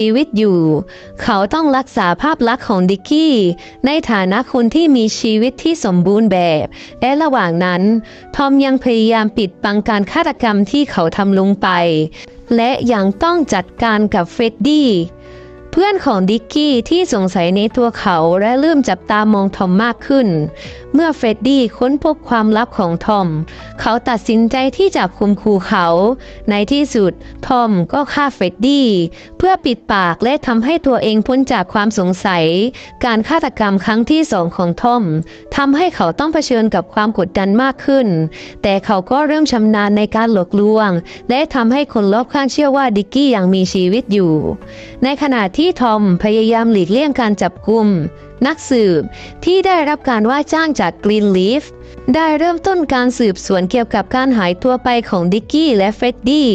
ชีวิตอยู่ เขาต้องรักษาภาพลักษณ์ของดิกกี้ ในฐานะคนที่มีชีวิตที่สมบูรณ์แบบ และระหว่างนั้น ทอมยังพยายามปิดบังการฆาตกรรมที่เขาทำลงไป และยังต้องจัดการกับเฟรดดี้ เพื่อนของดิกกี้ที่สงสัยในตัวเขาและเริ่มจับตามองทอมมากขึ้น เมื่อเฟรดดี้ค้นพบความลับของทอม เขาตัดสินใจที่จะคุมขู่เขา ในที่สุด ทอมก็ฆ่าเฟรดดี้เพื่อปิดปากและทำให้ตัวเองพ้นจากความสงสัย การฆาตกรรมครั้งที่สองของทอมทำให้เขาต้องเผชิญกับความกดดันมากขึ้น แต่เขาก็เริ่มชำนาญในการหลอกลวง และทำให้คนรอบข้างเชื่อว่าดิกกี้ยังมีชีวิตอยู่ ในขณะที่ทอมพยายามหลีกเลี่ยงการจับกุม นักสืบที่ได้รับการว่าจ้างจากกรีนลีฟได้เริ่มต้นการสืบสวนเกี่ยวกับการหายตัวไปของดิกกี้และเฟรดดี้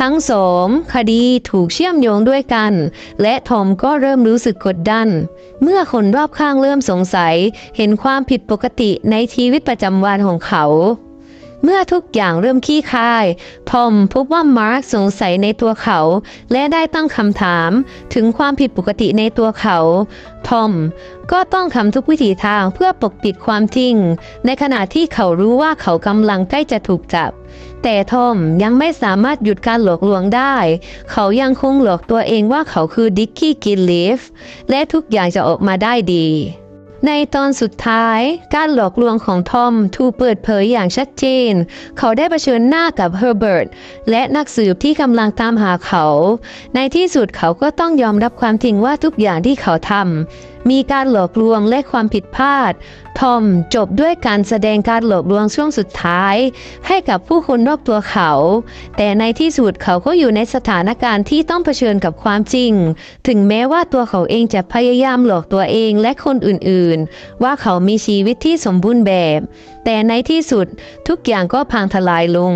ทั้งสองคดีถูกเชื่อมโยงด้วยกัน และทอมก็เริ่มรู้สึกกดดัน เมื่อคนรอบข้างเริ่มสงสัย เห็นความผิดปกติในชีวิตประจำวันของเขา เมื่อทุกอย่างเริ่มขี้คาย ทอมพบว่ามาร์คสงสัยในตัวเขา และได้ตั้งคำถามถึงความผิดปกติในตัวเขา ทอมก็ต้องทำทุกวิถีทางเพื่อปกปิดความจริง ในขณะที่เขารู้ว่าเขากำลังใกล้จะถูกจับ แต่ทอมยังไม่สามารถหยุดการหลอกลวงได้ เขายังคงหลอกตัวเองว่าเขาคือดิกกี้กินลีฟและทุกอย่างจะออกมาได้ดี ในตอนสุดท้าย การหลอกลวงของทอมถูกเปิดเผยอย่างชัดเจน เขาได้เผชิญหน้ากับเฮอร์เบิร์ตและนักสืบที่กำลังตามหาเขา ในที่สุดเขาก็ต้องยอมรับความจริงว่าทุกอย่างที่เขาทำมีการหลอกลวงและความผิดพลาด ทอมจบด้วยการแสดงการหลอกลวงช่วงสุดท้าย ให้กับผู้คนรอบตัวเขา แต่ในที่สุดเขาก็อยู่ในสถานการณ์ที่ต้องเผชิญกับความจริง ถึงแม้ว่าตัวเขาเองจะพยายามหลอกตัวเองและคนอื่นๆ ว่าเขามีชีวิตที่สมบูรณ์แบบ แต่ในที่สุดทุกอย่างก็พังทลายลง